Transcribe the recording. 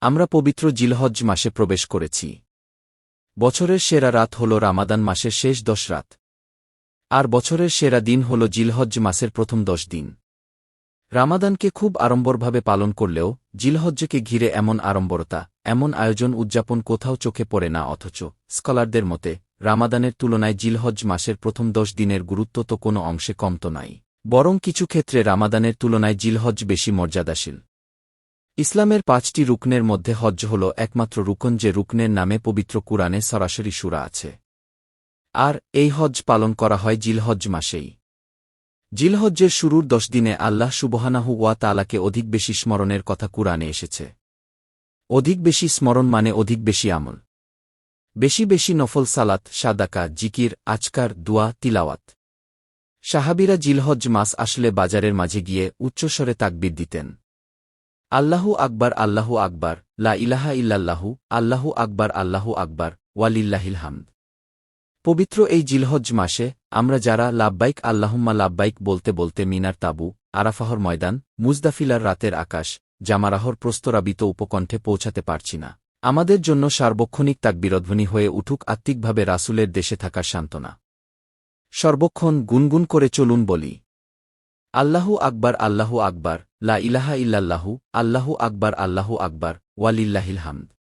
আমরা পবিত্র জিলহজ মাসে প্রবেশ করেছি। বছরের সেরা রাত হল রামাদান মাসের শেষ দশ রাত। আর বছরের সেরা দিন হল জিলহজ মাসের প্রথম দশ দিন। রামাদানকে খুব আড়ম্বরভাবে পালন করলেও জিলহজ্জকে ঘিরে এমন আড়ম্বরতা, এমন আয়োজন উদযাপন কোথাও চোখে পড়ে না, অথচ স্কলারদের মতে, রামাদানের তুলনায় জিলহজ মাসের প্রথম দশ দিনের গুরুত্ব তো কোনো অংশে কমত নাই। বরং কিছু ক্ষেত্রে রামাদানের তুলনায় জিলহজ বেশি মর্যাদাশীল। ইসলামের পাঁচটি রুকনের মধ্যে হজ্জ হল একমাত্র রুকন যে রুকনের নামে পবিত্র কুরআনে সরাসরি সুরা আছে। আর এই হজ পালন করা হয় জিলহজ মাসেই। জিলহজ্জের শুরুর দশ দিনে আল্লাহ সুবহানাহু ওয়া তালাকে অধিক বেশি স্মরণের কথা কুরআনে এসেছে। অধিক বেশি স্মরণ মানে অধিক বেশি আমল। বেশি বেশি নফল সালাত, সাদাকা, জিকির আচকার দুয়া, তিলাওয়াত। সাহাবিরা জিলহজ মাস আসলে বাজারের মাঝে গিয়ে উচ্চস্বরে তাকবির দিতেন। আল্লাহু আকবার আল্লাহু আকবার, লা ইলাহা ইল্লাল্লাহু, আল্লাহু আকবার আল্লাহু আকবার, ওয়ালিল্লাহিল হামদ। পবিত্র এই জিলহজ মাসে আমরা যারা লাব্বাইক, আল্লাহুম্মা লাব্বাইক বলতে বলতে মিনার তাবু, আরাফাহর ময়দান, মুজদাফিলার রাতের আকাশ, জামারাহর প্রস্তরাবিত উপকণ্ঠে পৌঁছাতে পারছি না। আমাদের জন্য সার্বক্ষণিক তাকবিরধ্বনি হয়ে উঠুক আত্মিকভাবে রাসুলের দেশে থাকার সান্ত্বনা। সর্বক্ষণ গুনগুন করে চলুন বলি আল্লাহু আকবার আল্লাহু আকবার লা ইলাহা ইল্লাল্লাহু আল্লাহু আকবার আল্লাহু আকবার ওয়ালিল্লাহিল হামদ।